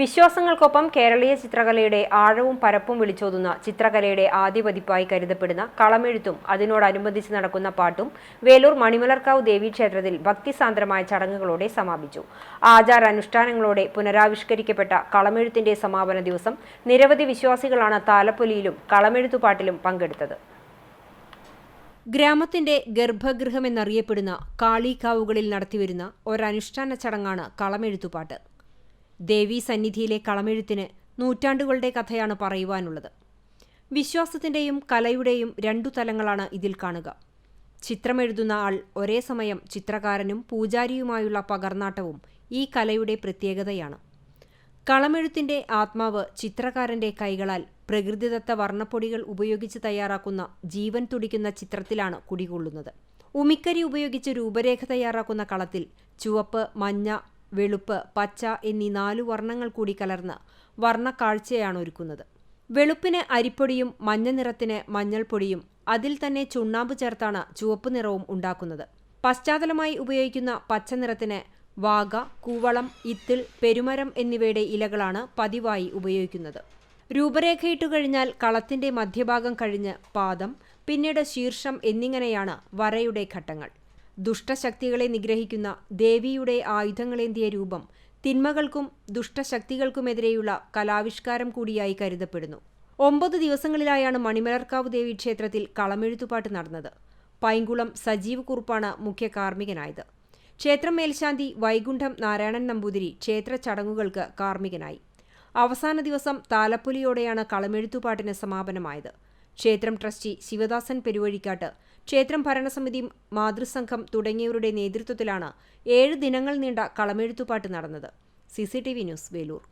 വിശ്വാസങ്ങൾക്കൊപ്പം കേരളീയ ചിത്രകലയുടെ ആഴവും പരപ്പും വിളിച്ചോതുന്ന ചിത്രകലയുടെ ആദ്യ പതിപ്പായി കരുതപ്പെടുന്ന കളമെഴുത്തും അതിനോടനുബന്ധിച്ച് നടക്കുന്ന പാട്ടും വേലൂർ മണിമലർക്കാവ് ദേവീക്ഷേത്രത്തിൽ ഭക്തിസാന്ദ്രമായ ചടങ്ങുകളോടെ സമാപിച്ചു. ആചാരാനുഷ്ഠാനങ്ങളോടെ പുനരാവിഷ്കരിക്കപ്പെട്ട കളമെഴുത്തിന്റെ സമാപന ദിവസം നിരവധി വിശ്വാസികളാണ് താലപ്പൊലിയിലും കളമെഴുത്തുപാട്ടിലും പങ്കെടുത്തത്. ഗ്രാമത്തിന്റെ ഗർഭഗൃഹമെന്നറിയപ്പെടുന്ന കാളികാവുകളിൽ നടത്തിവരുന്ന ഒരനുഷ്ഠാന ചടങ്ങാണ് കളമെഴുത്തുപാട്ട് ദേവീ സന്നിധിയിലെ കളമെഴുത്തിന് നൂറ്റാണ്ടുകളുടെ കഥയാണ് പറയുവാനുള്ളത്. വിശ്വാസത്തിന്റെയും കലയുടെയും രണ്ടു തലങ്ങളാണ് ഇതിൽ കാണുക. ചിത്രമെഴുതുന്ന ആൾ ഒരേ സമയം ചിത്രകാരനും പൂജാരിയുമായുള്ള പകർന്നാട്ടവും ഈ കലയുടെ പ്രത്യേകതയാണ്. കളമെഴുത്തിന്റെ ആത്മാവ് ചിത്രകാരന്റെ കൈകളാൽ പ്രകൃതിദത്ത വർണപ്പൊടികൾ ഉപയോഗിച്ച് തയ്യാറാക്കുന്ന ജീവൻ തുടിക്കുന്ന ചിത്രത്തിലാണ് കുടികൊള്ളുന്നത്. ഉമിക്കരി ഉപയോഗിച്ച് രൂപരേഖ തയ്യാറാക്കുന്ന കളത്തിൽ ചുവപ്പ് മഞ്ഞ വെളുപ്പ് പച്ച എന്നീ നാലു വർണങ്ങൾ കൂടി കലർന്ന് വർണക്കാഴ്ചയാണ് ഒരുക്കുന്നത് വെളുപ്പിന് അരിപ്പൊടിയും മഞ്ഞ നിറത്തിന് മഞ്ഞൾപ്പൊടിയും അതിൽ തന്നെ ചുണ്ണാമ്പ് ചേർത്താണ് ചുവപ്പ് നിറവും ഉണ്ടാക്കുന്നത്. പശ്ചാത്തലമായി ഉപയോഗിക്കുന്ന പച്ച നിറത്തിന് വാഗ കൂവളം ഇത്തിൽ പെരുമരം എന്നിവയുടെ ഇലകളാണ് പതിവായി ഉപയോഗിക്കുന്നത്. രൂപരേഖയിട്ടു കഴിഞ്ഞാൽ കളത്തിന്റെ മധ്യഭാഗം കഴിഞ്ഞ് പാദം പിന്നീട് ശീർഷം എന്നിങ്ങനെയാണ് വരയുടെ ഘട്ടങ്ങൾ. ദുഷ്ടശക്തികളെ നിഗ്രഹിക്കുന്ന ദേവിയുടെ ആയുധങ്ങളേന്തിയ രൂപം തിന്മകൾക്കും ദുഷ്ടശക്തികൾക്കുമെതിരെയുള്ള കലാവിഷ്കാരം കൂടിയായി കരുതപ്പെടുന്നു. ഒമ്പത് ദിവസങ്ങളിലായാണ് മണിമലർക്കാവ് ദേവി ക്ഷേത്രത്തിൽ കളമെഴുത്തുപാട്ട് നടന്നത്. പൈങ്കുളം സജീവ് കുറുപ്പാണ് മുഖ്യ കാർമ്മികനായത്. ക്ഷേത്രം മേൽശാന്തി വൈകുണ്ഠം നാരായണൻ നമ്പൂതിരി ക്ഷേത്ര ചടങ്ങുകൾക്ക് കാർമ്മികനായി. അവസാന ദിവസം താലപ്പൊലിയോടെയാണ് കളമെഴുത്തുപാട്ടിന് സമാപനമായത്. ക്ഷേത്രം ട്രസ്റ്റി ശിവദാസൻ പെരുവഴിക്കാട്ട്. ക്ഷേത്രം ഭരണസമിതി മാതൃസംഘം തുടങ്ങിയവരുടെ നേതൃത്വത്തിലാണ് ഏഴ് ദിനങ്ങൾ നീണ്ട കളമെഴുത്തുപാട്ട് നടന്നത്. C news Velur.